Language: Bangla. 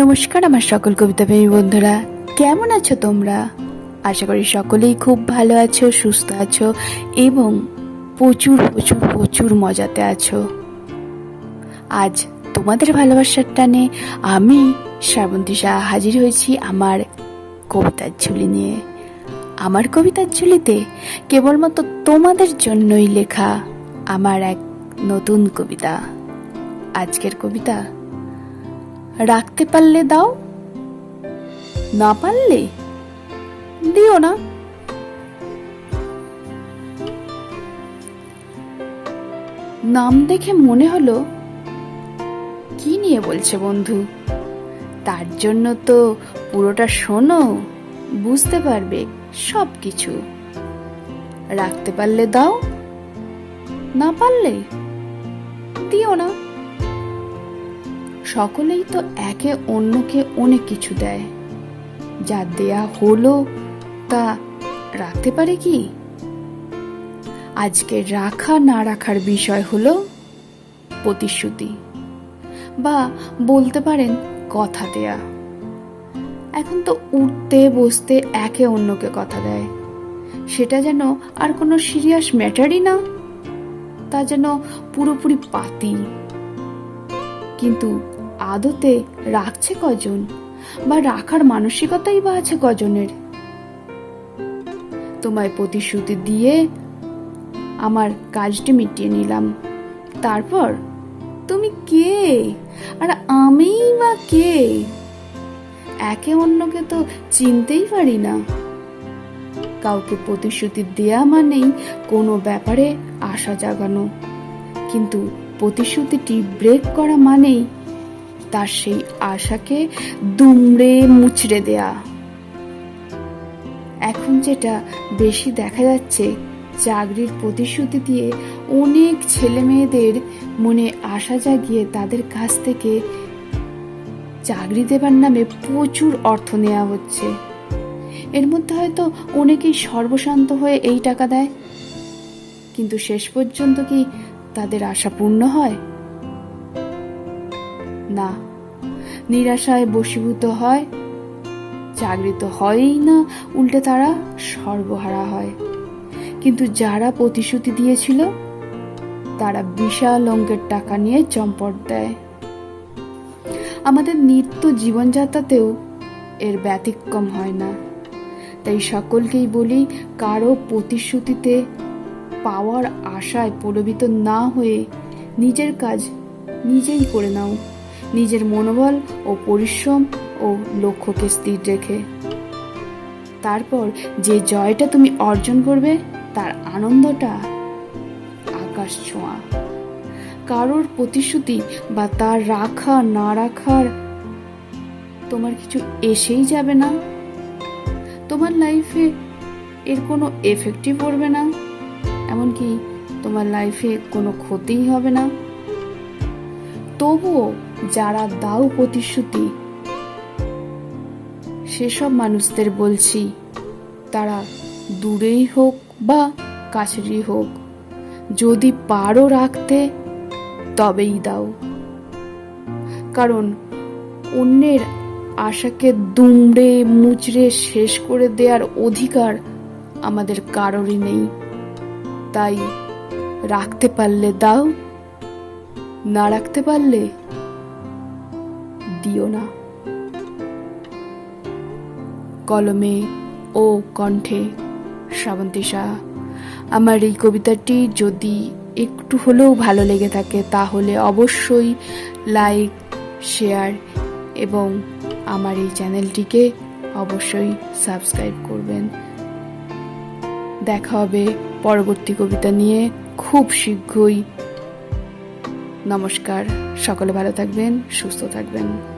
নমস্কার আমার সকল কবিতা প্রেমী বন্ধুরা। কেমন আছো তোমরা? আশা করি সকলেই খুব ভালো আছো, সুস্থ আছো এবং প্রচুর প্রচুর প্রচুর মজাতে আছো। আজ তোমাদের ভালোবাসার টানে আমি শ্রাবন্তী শাহ হাজির হয়েছি আমার কবিতার ঝুলি নিয়ে। আমার কবিতার ঝুলিতে কেবলমাত্র তোমাদের জন্যই লেখা আমার এক নতুন কবিতা। আজকের কবিতা রাখতে পারলে দাও, না পারলে দিও না। নাম দেখে মনে হলো, কি নিয়ে বলছে বন্ধু? তার জন্য তো পুরোটা শোনো, বুঝতে পারবে সব কিছু রাখতে পারলে দাও, না পারলে দিও না। সকলেই তো একে অন্যকে অনেক কিছু দেয়। যা দেয়া হলো তা রাখতে পারে কি? আজকে রাখা না রাখার বিষয় হলো প্রতিশ্রুতি। বা বলতে পারেন কথা দেয়া। এখন তো উঠতে বসতে একে অন্যকে কথা দেয়। সেটা যেন আর কোনো সিরিয়াস ম্যাটারই না। তা যেন পুরোপুরি পাতি। কিন্তু আদতে রাখছে কজন বা রাখার মানসিকতাই বা আছে কজনের? তোমায় প্রতিশ্রুতি দিয়ে আমার কাজটি মিটিয়ে নিলাম। তারপর তুমি কে? আর আমিই বা কে? একে অন্যকে তো চিনতেই পারি না। কাউকে প্রতিশ্রুতি দেয়া মানেই কোনো ব্যাপারে আশা জাগানো। কিন্তু প্রতিশ্রুতিটি ব্রেক করা মানেই তার সেই আশাকে দুমড়ে মুচড়ে দেয়া। এখন যেটা বেশি দেখা যাচ্ছে, চাকরির প্রতিশ্রুতি দিয়ে অনেক ছেলে মেয়েদের মনে আশা জাগিয়ে তাদের কাছ থেকে চাকরি দেবার নামে প্রচুর অর্থ নেওয়া হচ্ছে। এর মধ্যে হয়তো অনেকেই সর্বশান্ত হয়ে এই টাকা দেয়, কিন্তু শেষ পর্যন্ত কি তাদের আশা পূর্ণ হয়? না। নিরাশায় বশীভূত হয় চাকরি তো হয়ই না, উল্টে তারা সর্বহারা হয়। কিন্তু যারা প্রতিশ্রুতি দিয়েছিল, তারা বিশাল অঙ্কের টাকা নিয়ে চম্পট দেয়। আমাদের নিত্য জীবনযাত্রাতেও এর ব্যতিক্রম হয় না। তাই সকলকেই বলি, কারও প্রতিশ্রুতিতে পাওয়ার আশায় প্রলোভিত না হয়ে নিজের কাজ নিজেই করে নাও। নিজের মনোবল ও পরিশ্রম ও লক্ষ্যকে স্থির রেখে। তারপর যে জয়টা তুমি অর্জন করবে, তার আনন্দটা আকাশ ছোঁয়া। কারোর প্রতিশ্রুতি বা তার রাখা, না রাখার তোমার কিছু এসেই যাবে না। তোমার লাইফে এর কোনো এফেক্টই পড়বে না। এমনকি তোমার লাইফে কোনো ক্ষতিই হবে না। তবুও যারা দাও প্রতিশ্রুতি, সেসব মানুষদের বলছি, তারা দূরেই হোক বা কাছেরই হোক, যদি পারো রাখতে তবেই দাও। কারণ অন্যের আশাকে দুমড়ে মুচড়ে শেষ করে দেওয়ার অধিকার আমাদের কারোরই নেই। তাই রাখতে পারলে দাও, না রাখতে পারলে দিও না। কলমে ও কণ্ঠে, শ্রাবন্তী শাহ, আমার এই কবিতাটি যদি একটু হলেও ভালো লেগে থাকে, তাহলে অবশ্যই লাইক, শেয়ার এবং আমার এই চ্যানেলটিকে অবশ্যই সাবস্ক্রাইব করবেন। দেখা হবে পরবর্তী কবিতা নিয়ে খুব শীঘ্রই। নমস্কার, সকলে ভালো থাকবেন, সুস্থ থাকবেন।